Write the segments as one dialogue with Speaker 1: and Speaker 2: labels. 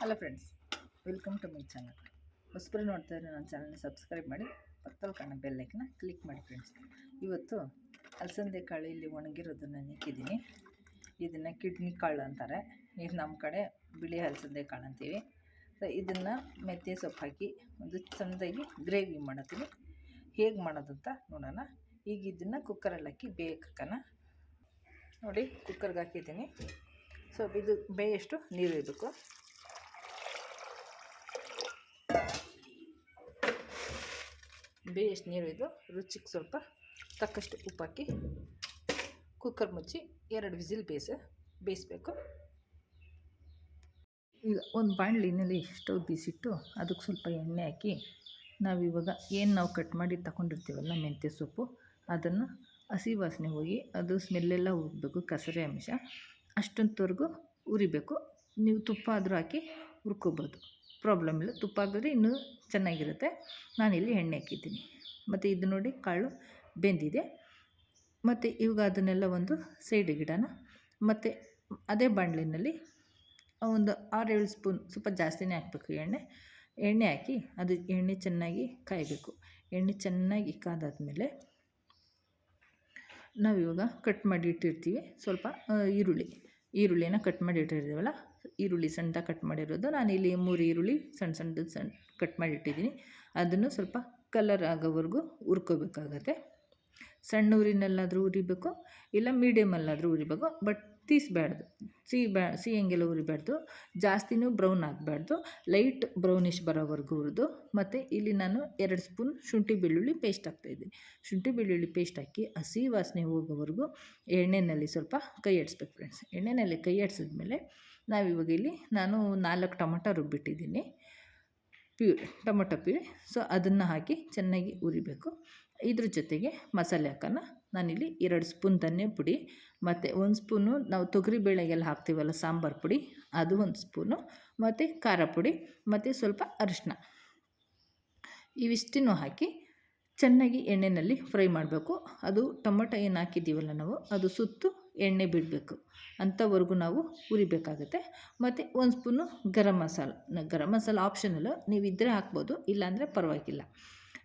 Speaker 1: Hello friends welcome to my channel ಹೊಸಬ್ರು ನೋಡ್ತಾ ಇದ್ರೆ ನನ್ನ ಚಾನಲ್ನ ಸಬ್ಸ್ಕ್ರೈಬ್ ಮಾಡಿ, ಪಕ್ಕದಲ್ಲಿ ಕಾಣೋ ಬೆಲ್ಲೈಕನ್ನ ಕ್ಲಿಕ್ ಮಾಡಿ ಫ್ರೆಂಡ್ಸ್ ಇವತ್ತು ಅಲಸಂದೆ ಕಾಳು ಇಲ್ಲಿ ಒಣಗಿರೋದನ್ನು ನೆಕ್ಕಿದ್ದೀನಿ ಇದನ್ನು ಕಿಡ್ನಿ ಕಾಳು ಅಂತಾರೆ. ಇದು ನಮ್ಮ ಕಡೆ ಬಿಳಿ ಅಲಸಂದೆ ಕಾಳು ಅಂತೀವಿ. ಸೊ ಇದನ್ನು ಮೆಂತ್ಯ ಸೊಪ್ಪು ಹಾಕಿ, ಒಂದು ಚೆಂದಾಗಿ ಗ್ರೇವಿ ಮಾಡತ್ತೀನಿ ಹೇಗೆ ಅಂತ ನೋಡೋಣ. ಈಗ ಇದನ್ನು ಕುಕ್ಕರಲ್ಲಿ ಹಾಕಿ ಬೇಕಕ್ಕನ ನೋಡಿ ಕುಕ್ಕರ್ಗೆ ಹಾಕಿದ್ದೀನಿ. ಸೊ ಇದು ಬೇಯಷ್ಟು ನೀರು ಇರಬೇಕು ಬೇಯಷ್ಟು ನೀರು ಇದು ರುಚಿಗೆ ಸ್ವಲ್ಪ ತಕ್ಕಷ್ಟು ಉಪ್ಪು ಹಾಕಿ ಕುಕ್ಕರ್ ಮುಚ್ಚಿ ಎರಡು ವಿಸಿಲ್ ಬೇಯಿಸ ಬೇಯಿಸ್ಬೇಕು. ಈಗ ಒಂದು ಬಾಣಲಿನಲ್ಲಿ ಸ್ಟವ್ ಬೀಸಿಟ್ಟು, ಅದಕ್ಕೆ ಸ್ವಲ್ಪ ಎಣ್ಣೆ ಹಾಕಿ ನಾವಿವಾಗ ಏನು ನಾವು ಕಟ್ ಮಾಡಿ ತಗೊಂಡಿರ್ತೀವಲ್ಲ ಮೆಂತ್ಯ ಸೊಪ್ಪು, ಅದನ್ನು ಹಸಿ ವಾಸನೆ ಹೋಗಿ ಅದು ಸ್ಮೆಲ್ಲೆಲ್ಲ ಹೋಗಬೇಕು ಕಸರೆ ಅಂಶ. ಅಷ್ಟೊಂತವರೆಗೂ ಉರಿಬೇಕು ನೀವು ತುಪ್ಪ ಆದರೂ ಹಾಕಿ ಹುರ್ಕೋಬೋದು. ಪ್ರಾಬ್ಲಮ್ ಇಲ್ಲ. ತುಪ್ಪ ಹಾಕಿದ್ರೆ ಇನ್ನೂ ಚೆನ್ನಾಗಿರುತ್ತೆ. ನಾನಿಲ್ಲಿ ಎಣ್ಣೆ ಹಾಕಿದ್ದೀನಿ. ಮತ್ತು ಇದು ನೋಡಿ ಕಾಳು ಬೆಂದಿದೆ. ಮತ್ತು ಇವಾಗ ಅದನ್ನೆಲ್ಲ ಒಂದು ಸೈಡ್ ಗಿಡನ ಮತ್ತು ಅದೇ ಬಾಣಲಿನಲ್ಲಿ ಒಂದು ಆರೇಳು ಸ್ಪೂನ್ ಸ್ವಲ್ಪ ಜಾಸ್ತಿನೇ ಹಾಕಬೇಕು ಎಣ್ಣೆ. ಎಣ್ಣೆ ಹಾಕಿ ಅದು ಎಣ್ಣೆ ಚೆನ್ನಾಗಿ ಕಾಯಬೇಕು. ಎಣ್ಣೆ ಚೆನ್ನಾಗಿ ಕಾದಾದ್ಮೇಲೆ ನಾವಿವಾಗ ಕಟ್ ಮಾಡಿ ಇಟ್ಟಿರ್ತೀವಿ. ಸ್ವಲ್ಪ ಈರುಳ್ಳಿ. ಈರುಳ್ಳಿನ ಕಟ್ ಮಾಡಿ ಇಟ್ಟಿರ್ತೀವಲ್ಲ ಈರುಳ್ಳಿ ಸಣ್ಣ ಕಟ್ ಮಾಡಿರೋದು. ನಾನು ಇಲ್ಲಿ ಮೂರು ಈರುಳ್ಳಿ ಸಣ್ಣ ಸಣ್ಣದು ಸಣ್ಣ ಕಟ್ ಮಾಡಿಟ್ಟಿದ್ದೀನಿ. ಅದನ್ನು ಸ್ವಲ್ಪ ಕಲರ್ ಆಗೋವರೆಗೂ ಹುರ್ಕೋಬೇಕಾಗತ್ತೆ. ಸಣ್ಣ ಊರಿನಲ್ಲಾದರೂ ಉರಿಬೇಕು, ಇಲ್ಲ ಮೀಡಿಯಮಲ್ಲಾದರೂ ಉರಿಬೇಕು, ಬಟ್ ತೀಸ್ಬಾರ್ದು ಸಿಹಿ ಬ್ಯಾ ಸಿಹಿಯಂಗೆಲ್ಲ ಉರಿಬಾರ್ದು ಜಾಸ್ತಿನೂ ಬ್ರೌನ್ ಆಗಬಾರ್ದು ಲೈಟ್ ಬ್ರೌನಿಷ್ ಬರೋವರೆಗೂ ಹುರಿದು ಮತ್ತು ಇಲ್ಲಿ ನಾನು ಎರಡು ಸ್ಪೂನ್ ಶುಂಠಿ ಬೆಳ್ಳುಳ್ಳಿ ಪೇಸ್ಟ್ ಹಾಕ್ತಾಯಿದ್ದೀನಿ. ಶುಂಠಿ ಬೆಳ್ಳುಳ್ಳಿ ಪೇಸ್ಟ್ ಹಾಕಿ ಹಸಿ ವಾಸನೆ ಹೋಗೋವರೆಗೂ ಎಣ್ಣೆಯಲ್ಲಿ ಸ್ವಲ್ಪ ಕೈ ಆಡಿಸ್ಬೇಕು ಫ್ರೆಂಡ್ಸ್. ಎಣ್ಣೆಯಲ್ಲಿ ಕೈ ಆಡಿಸಿದ್ಮೇಲೆ ನಾವಿವಾಗ ಇಲ್ಲಿ ನಾನು ನಾಲ್ಕು ಟೊಮೊಟೊ ರುಬ್ಬಿಟ್ಟಿದ್ದೀನಿ. ಪ್ಯೂರಿ ಟೊಮೊಟೊ ಪ್ಯೂರಿ ಸೊ ಅದನ್ನು ಹಾಕಿ ಚೆನ್ನಾಗಿ ಉರಿಬೇಕು ಇದ್ರ ಜೊತೆಗೆ ಮಸಾಲೆ ಹಾಕೋಣ ನಾನಿಲ್ಲಿ ಎರಡು ಸ್ಪೂನ್ ಧನ್ಯ ಪುಡಿ, ಮತ್ತು ಒಂದು ಸ್ಪೂನು ನಾವು ತೊಗರಿ ಬೇಳೆಗೆಲ್ಲ ಹಾಕ್ತೀವಲ್ಲ ಸಾಂಬಾರು ಪುಡಿ, ಅದು ಒಂದು ಸ್ಪೂನು, ಮತ್ತು ಖಾರ ಪುಡಿ, ಮತ್ತು ಸ್ವಲ್ಪ ಅರಿಶಿನ ಇವಿಷ್ಟನ್ನು ಹಾಕಿ ಚೆನ್ನಾಗಿ ಎಣ್ಣೆಯಲ್ಲಿ ಫ್ರೈ ಮಾಡಬೇಕು. ಅದು ಟೊಮೊಟೊ ಏನು ಹಾಕಿದ್ದೀವಲ್ಲ ನಾವು, ಅದು ಸುತ್ತು ಎಣ್ಣೆ ಬಿಡಬೇಕು. ಅಂಥವರೆಗೂ ನಾವು ಹುರಿಬೇಕಾಗುತ್ತೆ. ಮತ್ತು ಒಂದು ಸ್ಪೂನು ಗರಂ ಮಸಾಲ. ಗರಂ ಮಸಾಲ ಆಪ್ಷನಲ್ಲು ನೀವು ಇದ್ದರೆ ಹಾಕ್ಬೋದು, ಇಲ್ಲಾಂದರೆ ಪರವಾಗಿಲ್ಲ.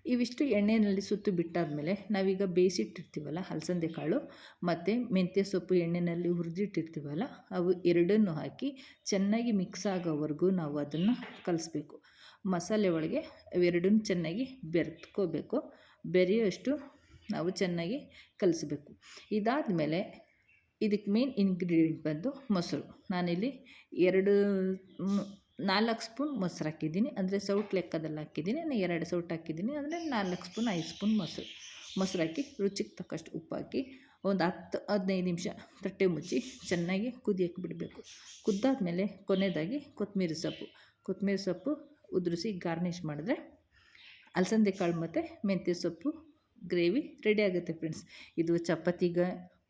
Speaker 1: ಇವಿಷ್ಟು ಎಣ್ಣೆಯಲ್ಲಿ ಸುತ್ತು ಬಿಟ್ಟಾದಮೇಲೆ ನಾವೀಗ ಬೇಯಿಸಿಟ್ಟಿರ್ತೀವಲ್ಲ ಹಲಸಂದೆ ಕಾಳು, ಮತ್ತು ಮೆಂತ್ಯ ಸೊಪ್ಪು ಎಣ್ಣೆಯಲ್ಲಿ ಹುರಿದಿಟ್ಟಿರ್ತೀವಲ್ಲ, ಅವು ಎರಡನ್ನೂ ಹಾಕಿ ಚೆನ್ನಾಗಿ ಮಿಕ್ಸ್ ಆಗೋವರೆಗೂ ನಾವು ಅದನ್ನು ಕಲಿಸ್ಬೇಕು. ಮಸಾಲೆ ಒಳಗೆ ಎರಡನ್ನು ಚೆನ್ನಾಗಿ ಬೆರೆತ್ಕೋಬೇಕು. ಬೆರೆಯೋಷ್ಟು ನಾವು ಚೆನ್ನಾಗಿ ಕಲಿಸ್ಬೇಕು. ಇದಾದಮೇಲೆ ಇದಕ್ಕೆ ಮೇನ್ ಇಂಗ್ರೀಡಿಯೆಂಟ್ ಬಂದು ಮೊಸರು. ನಾನಿಲ್ಲಿ ಎರಡು ನಾಲ್ಕು ಸ್ಪೂನ್ ಮೊಸರು ಹಾಕಿದ್ದೀನಿ. ಅಂದರೆ ಸೌಟ್ ಲೆಕ್ಕದಲ್ಲಿ ಹಾಕಿದ್ದೀನಿ. ನಾನು ಎರಡು ಸೌಟ್ ಹಾಕಿದ್ದೀನಿ. ಅಂದರೆ ನಾಲ್ಕು ಸ್ಪೂನ್, ಐದು ಸ್ಪೂನ್ ಮೊಸರು. ಮೊಸರು ಹಾಕಿ ರುಚಿಗೆ ತಕ್ಕಷ್ಟು ಉಪ್ಪು ಹಾಕಿ ಒಂದು ಹತ್ತು, ಹದಿನೈದು ನಿಮಿಷ ತಟ್ಟೆ ಮುಚ್ಚಿ ಚೆನ್ನಾಗಿ ಕುದಿಯಕ್ಕೆ ಬಿಡಬೇಕು. ಕುದ್ದಾದಮೇಲೆ ಕೊನೆಯದಾಗಿ ಕೊತ್ತಂಬರಿ ಸೊಪ್ಪು. ಕೊತ್ತಂಬರಿ ಸೊಪ್ಪು ಉದುರಿಸಿ ಗಾರ್ನಿಷ್ ಮಾಡಿದ್ರೆ ಅಲಸಂದೆ ಕಾಳು ಮತ್ತು ಮೆಂತ್ಯ ಸೊಪ್ಪು ಗ್ರೇವಿ ರೆಡಿ ಆಗುತ್ತೆ ಫ್ರೆಂಡ್ಸ್ ಇದು ಚಪಾತಿಗೆ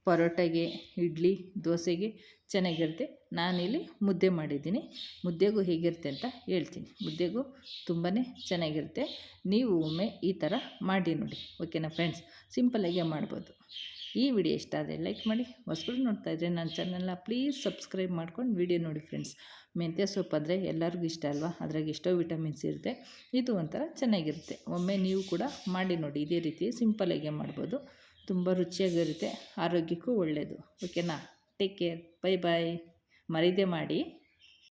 Speaker 1: ಪರೋಟಗೆ, ಇಡ್ಲಿ, ದೋಸೆಗೆ ಚೆನ್ನಾಗಿರುತ್ತೆ. ನಾನಿಲ್ಲಿ ಮುದ್ದೆ ಮಾಡಿದ್ದೀನಿ. ಮುದ್ದೆಗೂ ಹೇಗಿರುತ್ತೆ ಅಂತ ಹೇಳ್ತೀನಿ. ಮುದ್ದೆಗೂ ತುಂಬಾ ಚೆನ್ನಾಗಿರುತ್ತೆ. ನೀವು ಒಮ್ಮೆ ಈ ಥರ ಮಾಡಿ ನೋಡಿ. ಓಕೆನಾ ಫ್ರೆಂಡ್ಸ್? ಸಿಂಪಲ್ಲಾಗೆ ಮಾಡ್ಬೋದು. ಈ ವಿಡಿಯೋ ಇಷ್ಟ ಆದರೆ ಲೈಕ್ ಮಾಡಿ. ಹೊಸಬರು ನೋಡ್ತಾ ಇದ್ದರೆ ನನ್ನ ಚಾನಲ್ನ ಪ್ಲೀಸ್ ಸಬ್ಸ್ಕ್ರೈಬ್ ಮಾಡ್ಕೊಂಡು ವಿಡಿಯೋ ನೋಡಿ ಫ್ರೆಂಡ್ಸ್. ಮೆಂತ್ಯ ಸೊಪ್ಪು ಅಂದರೆ ಎಲ್ಲರಿಗೂ ಇಷ್ಟ ಅಲ್ವಾ? ಅದ್ರಾಗ ಎಷ್ಟೋ ವಿಟಮಿನ್ಸ್ ಇರುತ್ತೆ. ಇದು ಒಂಥರ ಚೆನ್ನಾಗಿರುತ್ತೆ. ಒಮ್ಮೆ ನೀವು ಕೂಡ ಮಾಡಿ ನೋಡಿ. ಇದೇ ರೀತಿ ಸಿಂಪಲ್ಲಾಗೆ ಮಾಡ್ಬೋದು. ತುಂಬ ರುಚಿಯಾಗಿರುತ್ತೆ. ಆರೋಗ್ಯಕ್ಕೂ ಒಳ್ಳೆಯದು ಓಕೆನಾ ಟೇಕ್ ಕೇರ್ ಬೈ ಬಾಯ್ ಮರೀದೆ ಮಾಡಿ.